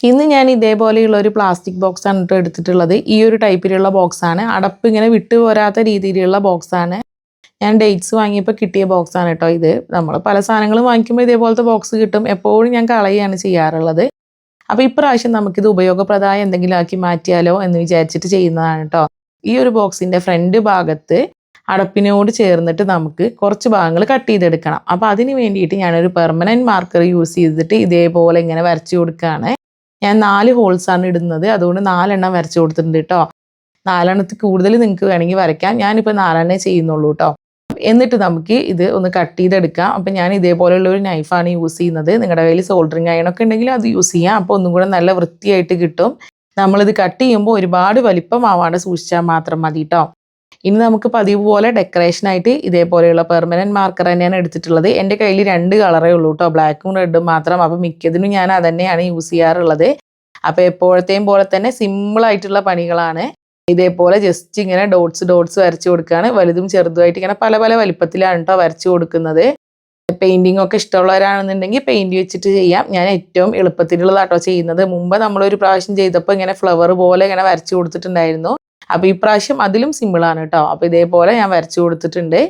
ഇന്ന് ഞാൻ ഇതേപോലെയുള്ള ഒരു പ്ലാസ്റ്റിക് ബോക്സ് ആണ് കേട്ടോ എടുത്തിട്ടുള്ളത്. ഈ ഒരു ടൈപ്പിലുള്ള ബോക്സ് ആണ്. അടപ്പ് ഇങ്ങനെ വിട്ടു പോരാത്ത രീതിയിലുള്ള ബോക്സ് ആണ്. ഞാൻ ഡേറ്റ്സ് വാങ്ങിയപ്പോൾ കിട്ടിയ ബോക്സ് ആണ് കേട്ടോ ഇത്. നമ്മൾ പല സാധനങ്ങളും വാങ്ങിക്കുമ്പോൾ ഇതേപോലത്തെ ബോക്സ് കിട്ടും. എപ്പോഴും ഞാൻ കളയുകയാണ് ചെയ്യാറുള്ളത്. അപ്പോൾ ഇപ്രാവശ്യം നമുക്കിത് ഉപയോഗപ്രദമായ എന്തെങ്കിലും ആക്കി മാറ്റിയാലോ എന്ന് വിചാരിച്ചിട്ട് ചെയ്യുന്നതാണ് കേട്ടോ ഈ ഒരു ബോക്സിന്റെ ഫ്രണ്ട് ഭാഗത്ത് അടപ്പിനോട് ചേർന്നിട്ട് നമുക്ക് കുറച്ച് ഭാഗങ്ങൾ കട്ട് ചെയ്തെടുക്കണം. അപ്പോൾ അതിന് വേണ്ടിയിട്ട് ഞാനൊരു പെർമനന്റ് മാർക്കർ യൂസ് ചെയ്തിട്ട് ഇതേപോലെ ഇങ്ങനെ വരച്ചു കൊടുക്കുകയാണ് ഞാൻ നാല് ഹോൾസ് ആണ് ഇടുന്നത്. അതുകൊണ്ട് നാലെണ്ണം വരച്ചു കൊടുത്തിട്ടുണ്ട് കേട്ടോ നാലെണ്ണത്തിൽ കൂടുതൽ നിങ്ങൾക്ക് വേണമെങ്കിൽ വരയ്ക്കാം. ഞാനിപ്പോൾ നാലെണ്ണേ ചെയ്യുന്നുള്ളൂ കേട്ടോ എന്നിട്ട് നമുക്ക് ഇത് ഒന്ന് കട്ട് ചെയ്തെടുക്കാം. അപ്പം ഞാൻ ഇതേപോലെയുള്ള ഒരു നൈഫാണ് യൂസ് ചെയ്യുന്നത്. നിങ്ങളുടെ കയ്യിൽ സോൾഡറിങ് അയണൊക്കെ ഉണ്ടെങ്കിൽ അത് യൂസ് ചെയ്യാം. അപ്പോൾ ഒന്നും കൂടെ നല്ല വൃത്തിയായിട്ട് കിട്ടും. നമ്മളിത് കട്ട് ചെയ്യുമ്പോൾ ഒരുപാട് വലിപ്പമാവാണ്ട് സൂക്ഷിച്ചാൽ മാത്രം മതി കേട്ടോ ഇനി നമുക്ക് പതിവ് പോലെ ഡെക്കറേഷൻ ആയിട്ട് ഇതേപോലെയുള്ള പെർമനന്റ് മാർക്കർ തന്നെയാണ് എടുത്തിട്ടുള്ളത്. എന്റെ കയ്യിൽ രണ്ട് കളറേ ഉള്ളൂ കേട്ടോ ബ്ലാക്കും റെഡും മാത്രം. അപ്പോൾ മിക്കതിനും ഞാൻ അത് തന്നെയാണ് യൂസ് ചെയ്യാറുള്ളത്. അപ്പോൾ എപ്പോഴത്തെയും പോലെ തന്നെ സിമ്പിൾ ആയിട്ടുള്ള പണികളാണ്. ഇതേപോലെ ജസ്റ്റ് ഇങ്ങനെ ഡോട്ട്സ് ഡോട്ട്സ് വരച്ചു കൊടുക്കുകയാണ് വലുതും ചെറുതുമായിട്ട് ഇങ്ങനെ പല പല വലിപ്പത്തിലാണ് കേട്ടോ വരച്ചു കൊടുക്കുന്നത്. പെയിന്റിംഗ് ഒക്കെ ഇഷ്ടമുള്ളവരാണെന്നുണ്ടെങ്കിൽ പെയിന്റ് വെച്ചിട്ട് ചെയ്യാം. ഞാൻ ഏറ്റവും എളുപ്പത്തിലുള്ളതാട്ടോ ചെയ്യുന്നത്. മുമ്പ് നമ്മളൊരു പ്രാവശ്യം ചെയ്തപ്പോൾ ഇങ്ങനെ ഫ്ലവർ പോലെ ഇങ്ങനെ വരച്ചു കൊടുത്തിട്ടുണ്ടായിരുന്നു. അപ്പോൾ ഈ പ്രാവശ്യം അതിലും സിമ്പിളാണ് കേട്ടോ അപ്പോൾ ഇതേപോലെ ഞാൻ വരച്ചു കൊടുത്തിട്ടുണ്ട്.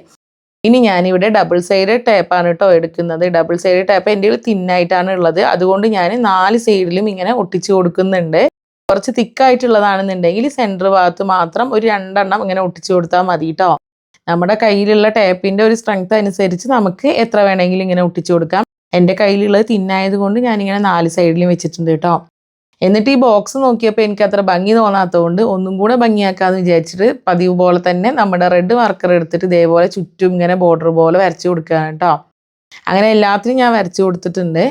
ഇനി ഞാനിവിടെ ഡബിൾ സൈഡ് ടേപ്പാണ് കേട്ടോ എടുക്കുന്നത്. ഡബിൾ സൈഡ് ടേപ്പ് എന്റെ കയ്യിൽ തിന്നായിട്ടാണ് ഉള്ളത്. അതുകൊണ്ട് ഞാൻ നാല് സൈഡിലും ഇങ്ങനെ ഒട്ടിച്ചു കൊടുക്കുന്നുണ്ട്. കുറച്ച് തിക്കായിട്ടുള്ളതാണെന്നുണ്ടെങ്കിൽ സെന്റർ ഭാഗത്ത് മാത്രം ഒരു രണ്ടെണ്ണം ഇങ്ങനെ ഒട്ടിച്ചു കൊടുത്താൽ മതി കേട്ടോ നമ്മുടെ കയ്യിലുള്ള ടേപ്പിന്റെ ഒരു സ്ട്രെങ്ത് അനുസരിച്ച് നമുക്ക് എത്ര വേണമെങ്കിലും ഇങ്ങനെ ഒട്ടിച്ചു കൊടുക്കാം. എന്റെ കയ്യിലുള്ളത് തിന്നായത് കൊണ്ട് ഞാനിങ്ങനെ നാല് സൈഡിലും വെച്ചിട്ടുണ്ട് കേട്ടോ എന്നിട്ട് ഈ ബോക്സ് നോക്കിയപ്പോൾ എനിക്ക് അത്ര ഭംഗി തോന്നാത്തതുകൊണ്ട് ഒന്നും കൂടെ ഭംഗിയാക്കാമെന്ന് വിചാരിച്ചിട്ട് പതിവ് പോലെ തന്നെ നമ്മുടെ റെഡ് മാർക്കർ എടുത്തിട്ട് ഇതേപോലെ ചുറ്റും ഇങ്ങനെ ബോർഡർ പോലെ വരച്ചു കൊടുക്കുകയാണ് കേട്ടോ അങ്ങനെ എല്ലാത്തിനും ഞാൻ വരച്ചു കൊടുത്തിട്ടുണ്ട്.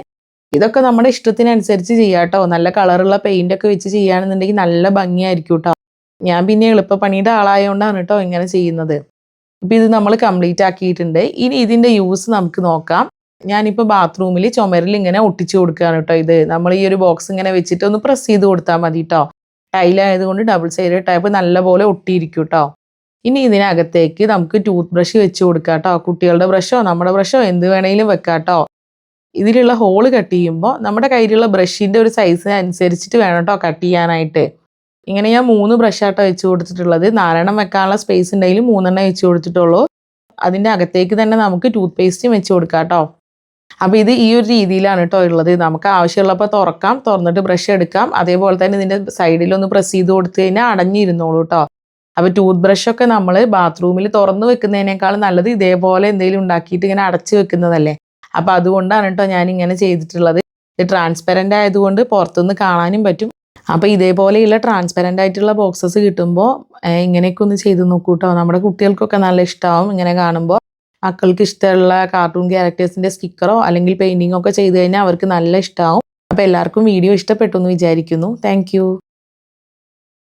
ഇതൊക്കെ നമ്മുടെ ഇഷ്ടത്തിനനുസരിച്ച് ചെയ്യാം കേട്ടോ നല്ല കളറുള്ള പെയിന്റ് ഒക്കെ വെച്ച് ചെയ്യുകയാണെന്നുണ്ടെങ്കിൽ നല്ല ഭംഗിയായിരിക്കും കേട്ടോ ഞാൻ പിന്നെ എളുപ്പപ്പണിയുടെ ആളായതുകൊണ്ടാണ് കേട്ടോ ഇങ്ങനെ ചെയ്യുന്നത്. ഇപ്പം ഇത് നമ്മൾ കംപ്ലീറ്റ് ആക്കിയിട്ടുണ്ട്. ഇനി ഇതിന്റെ യൂസ് നമുക്ക് നോക്കാം. ഞാനിപ്പോൾ ബാത്റൂമിൽ ചുമരിൽ ഇങ്ങനെ ഒട്ടിച്ചു കൊടുക്കുകയാണ് കേട്ടോ ഇത്. നമ്മൾ ഈ ഒരു ബോക്സ് ഇങ്ങനെ വെച്ചിട്ട് ഒന്ന് പ്രസ് ചെയ്ത് കൊടുത്താൽ മതി കേട്ടോ ടൈലായതുകൊണ്ട് ഡബിൾ സൈഡ് ടൈപ്പ് നല്ലപോലെ ഒട്ടിയിരിക്കും കേട്ടോ ഇനി ഇതിനകത്തേക്ക് നമുക്ക് ടൂത്ത് ബ്രഷ് വെച്ച് കൊടുക്കാം കേട്ടോ കുട്ടികളുടെ ബ്രഷോ നമ്മുടെ ബ്രഷോ എന്ത് വേണമെങ്കിലും വെക്കാം കേട്ടോ ഇതിലുള്ള ഹോൾ കട്ട് ചെയ്യുമ്പോൾ നമ്മുടെ കയ്യിലുള്ള ബ്രഷിന്റെ ഒരു സൈസിന് അനുസരിച്ചിട്ട് വേണം കേട്ടോ കട്ട് ചെയ്യാനായിട്ട്. ഇങ്ങനെ ഞാൻ മൂന്ന് ബ്രഷാട്ടോ വെച്ച് കൊടുത്തിട്ടുള്ളത്. നാലെണ്ണം വെക്കാനുള്ള സ്പേസ് ഉണ്ടെങ്കിൽ മൂന്നെണ്ണം വെച്ച് കൊടുത്തിട്ടുള്ളൂ. അതിന്റെ അകത്തേക്ക് തന്നെ നമുക്ക് ടൂത്ത് പേസ്റ്റും വെച്ച് കൊടുക്കാം കേട്ടോ അപ്പോൾ ഇത് ഈ ഒരു രീതിയിലാണ് കേട്ടോ ഉള്ളത്. നമുക്ക് ആവശ്യമുള്ളപ്പോൾ തുറക്കാം തുറന്നിട്ട് ബ്രഷ് എടുക്കാം. അതേപോലെ തന്നെ ഇതിന്റെ സൈഡിലൊന്ന് പ്രസ് ചെയ്ത് കൊടുത്തു കഴിഞ്ഞാൽ അടഞ്ഞിരുന്നോളൂ കേട്ടോ അപ്പോൾ ടൂത്ത് ബ്രഷൊക്കെ നമ്മൾ ബാത്റൂമിൽ തുറന്ന് വെക്കുന്നതിനേക്കാൾ നല്ലത് ഇതേപോലെ എന്തെങ്കിലും ഉണ്ടാക്കിയിട്ട് ഇങ്ങനെ അടച്ച് വെക്കുന്നതല്ലേ. അപ്പോൾ അതുകൊണ്ടാണ് കേട്ടോ ഞാൻ ഇങ്ങനെ ചെയ്തിട്ടുള്ളത്. ഇത് ട്രാൻസ്പെറന്റ് ആയതുകൊണ്ട് പുറത്തുനിന്ന് കാണാനും പറ്റും. അപ്പോൾ ഇതേപോലെയുള്ള ട്രാൻസ്പെറന്റ് ആയിട്ടുള്ള ബോക്സസ് കിട്ടുമ്പോൾ ഇങ്ങനെയൊക്കെ ഒന്ന് ചെയ്ത് നോക്കൂ കേട്ടോ നമ്മുടെ കുട്ടികൾക്കൊക്കെ നല്ല ഇഷ്ടമാവും ഇങ്ങനെ കാണുമ്പോൾ മക്കൾക്ക് ഇഷ്ടമുള്ള കാർട്ടൂൺ ക്യാരക്ടേഴ്സിന്റെ സ്റ്റിക്കറോ അല്ലെങ്കിൽ പെയിന്റിങ്ങോ ഒക്കെ ചെയ്ത് കഴിഞ്ഞാൽ അവർക്ക് നല്ല ഇഷ്ടമാവും അപ്പോൾ എല്ലാവർക്കും വീഡിയോ ഇഷ്ടപ്പെട്ടു എന്ന് വിചാരിക്കുന്നു. താങ്ക്